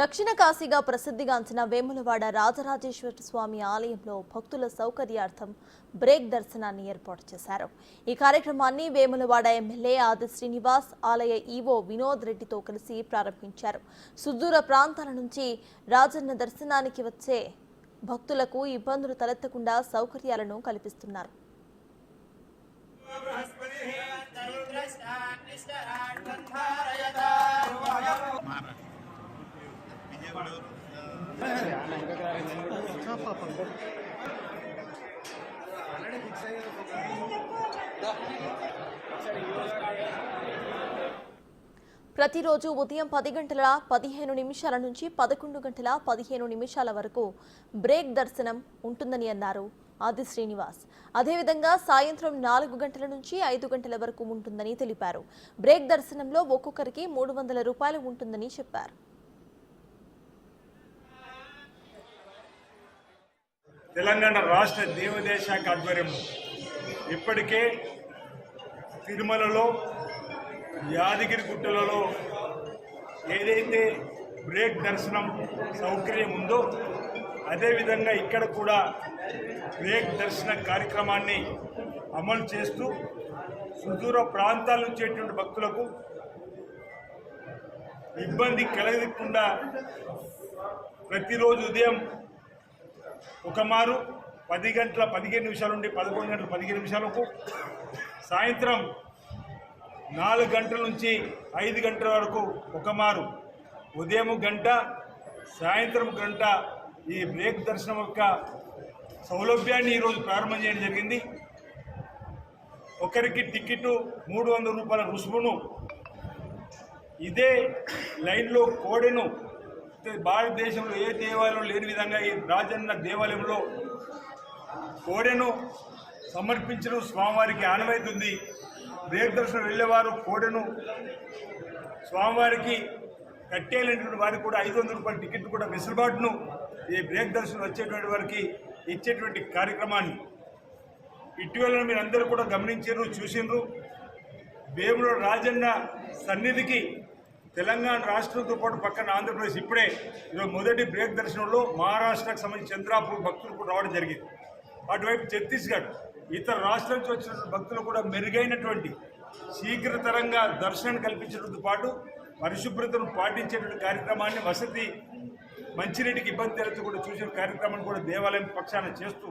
దక్షిణ కాశీగా ప్రసిద్ధిగాంచిన వేములవాడ రాజరాజేశ్వర స్వామి ఆలయంలో భక్తుల సౌకర్యార్థం బ్రేక్ దర్శనాన్ని ఏర్పాటు చేశారు. ఈ కార్యక్రమాన్ని వేములవాడ ఎమ్మెల్యే ఆది శ్రీనివాస్ ఆలయ ఈవో వినోద్ రెడ్డితో కలిసి ప్రారంభించారు. సుదూర ప్రాంతాల నుంచి రాజన్న దర్శనానికి వచ్చే భక్తులకు ఇబ్బందులు తలెత్తకుండా సౌకర్యాలను కల్పిస్తున్నారు. ప్రతిరోజు ఉదయం పది గంటల పదిహేను నిమిషాల నుంచి పదకొండు గంటల పదిహేను నిమిషాల వరకు బ్రేక్ దర్శనం ఉంటుందని అన్నారు ఆది శ్రీనివాస్. అదేవిధంగా సాయంత్రం నాలుగు గంటల నుంచి ఐదు గంటల వరకు ఉంటుందని తెలిపారు. బ్రేక్ దర్శనంలో ఒక్కొక్కరికి మూడు వందల రూపాయలు ఉంటుందని చెప్పారు. తెలంగాణ రాష్ట్ర దేవాదాయ శాఖ ఆధ్వర్యంలో ఇప్పటికే తిరుమలలో యాదగిరి గుట్టలలో ఏదైతే బ్రేక్ దర్శనం సౌకర్యం ఉందో అదేవిధంగా ఇక్కడ కూడా బ్రేక్ దర్శన కార్యక్రమాన్ని అమలు చేస్తూ సుదూర ప్రాంతాల నుంచి వచ్చేటువంటి భక్తులకు ఇబ్బంది కలగకుండా ప్రతిరోజు ఉదయం ఒక మారు పది గంటల పదిహేను నిమిషాల నుండి పదకొండు గంటల పదిహేను నిమిషాలకు సాయంత్రం నాలుగు గంటల నుంచి ఐదు గంటల వరకు ఒక మారు ఉదయం గంట సాయంత్రం గంట ఈ బ్రేక్ దర్శనం యొక్క సౌలభ్యాన్ని ఈరోజు ప్రారంభం చేయడం జరిగింది. ఒకరికి టికెట్టు మూడు వందల రూపాయల రుసుమును ఇదే లైన్లో కోడెను భారతదేశంలో ఏ దేవాలయంలో లేని విధంగా ఈ రాజన్న దేవాలయంలో కోడెను సమర్పించడం స్వామివారికి ఆనవైతుంది బ్రేక్ దర్శనం వెళ్ళేవారు కోడెను స్వామివారికి కట్టేలేనటువంటి వారికి కూడా ఐదు వందల రూపాయల టికెట్ కూడా వెసులుబాటును ఈ బ్రేక్ దర్శనం వచ్చేటువంటి వారికి ఇచ్చేటువంటి కార్యక్రమాన్ని. ఇటీవల మీరు అందరూ కూడా గమనించారు చూసిండ్రు. వేములో రాజన్న సన్నిధికి తెలంగాణ రాష్ట్రంతో పాటు పక్కన ఆంధ్రప్రదేశ్ ఇప్పుడే ఈరోజు మొదటి బ్రేక్ దర్శనంలో మహారాష్ట్రకు సంబంధించి చంద్రాపూర్ భక్తులు కూడా రావడం జరిగింది. అటువైపు ఛత్తీస్గఢ్ ఇతర రాష్ట్రాల నుంచి వచ్చిన భక్తులు కూడా మెరుగైనటువంటి శీఘ్రతరంగా దర్శనం కల్పించడంతో పాటు పరిశుభ్రతను పాటించేటువంటి కార్యక్రమాన్ని వసతి మంచినీటికి ఇబ్బంది తలెత్తు కూడా చూసిన కార్యక్రమాన్ని కూడా దేవాలయం పక్షాన చేస్తూ